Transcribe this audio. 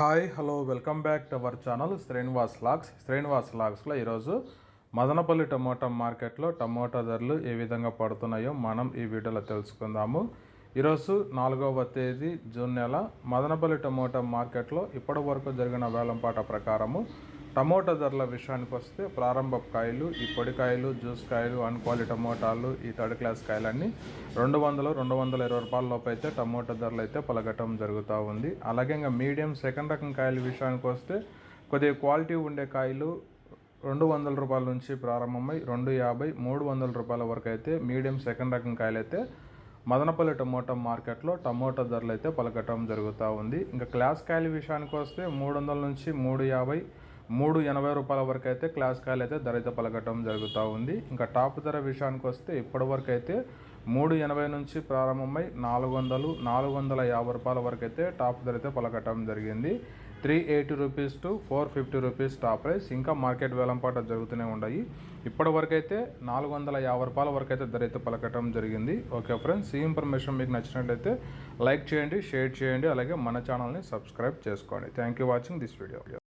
Hi hello welcome back to our channel Srinivas logs. Srinivas లాగ్స్లో ఈరోజు Madanapalle tomato మార్కెట్లో tomato ధరలు ఏ విధంగా పడుతున్నాయో మనం ఈ వీడియోలో తెలుసుకుందాము. ఈరోజు నాలుగవ తేదీ జూన్ నెల. మదనపల్లి టమోటా మార్కెట్లో ఇప్పటి వరకు జరిగిన వేలంపాట ప్రకారము టమోటా ధరల విషయానికి వస్తే ప్రారంభ కాయలు ఈ పొడికాయలు జ్యూస్ కాయలు అన్ క్వాలిటీ టమోటాలు ఈ థర్డ్ క్లాస్ కాయలన్నీ రెండు వందలు రెండు వందల ఇరవై రూపాయల లోపు అయితే టమోటా ధరలు అయితే పలగటం జరుగుతూ ఉంది. అలాగే ఇంకా మీడియం సెకండ్ రకం కాయల విషయానికి వస్తే కొద్దిగా క్వాలిటీ ఉండే కాయలు రెండు వందల రూపాయల నుంచి ప్రారంభమై రెండు యాభై మూడు వందల రూపాయల వరకు అయితే మీడియం సెకండ్ రకం కాయలు అయితే మదనపల్లి టమోటా మార్కెట్లో టమోటా ధరలు అయితే పలకటం జరుగుతూ ఉంది. ఇంకా క్లాస్ కాయల విషయానికి వస్తే మూడు వందల నుంచి మూడు యాభై మూడు ఎనభై రూపాయల వరకు అయితే క్లాస్ కాయలు అయితే ధర అయితే పలకటం జరుగుతూ ఉంది. ఇంకా టాప్ ధర విషయానికి వస్తే ఇప్పటి వరకు అయితే మూడు ఎనభై నుంచి ప్రారంభమై నాలుగు వందలు నాలుగు వందల యాభై రూపాయల వరకు అయితే టాప్ ధర అయితే పలకటం జరిగింది. Three eighty rupees to four fifty rupees top price ఇంకా మార్కెట్ వేలంపాట జరుగుతూనే ఉన్నాయి. ఇప్పటి వరకు అయితే నాలుగు వందల యాభై రూపాయల వరకు అయితే ధర అయితే పలకటం జరిగింది. ఓకే ఫ్రెండ్స్ ఈ ఇన్ఫర్మేషన్ మీకు నచ్చినట్లయితే లైక్ చేయండి షేర్ చేయండి అలాగే మన ఛానల్ని సబ్స్క్రైబ్ చేసుకోండి. Thank you watching this video.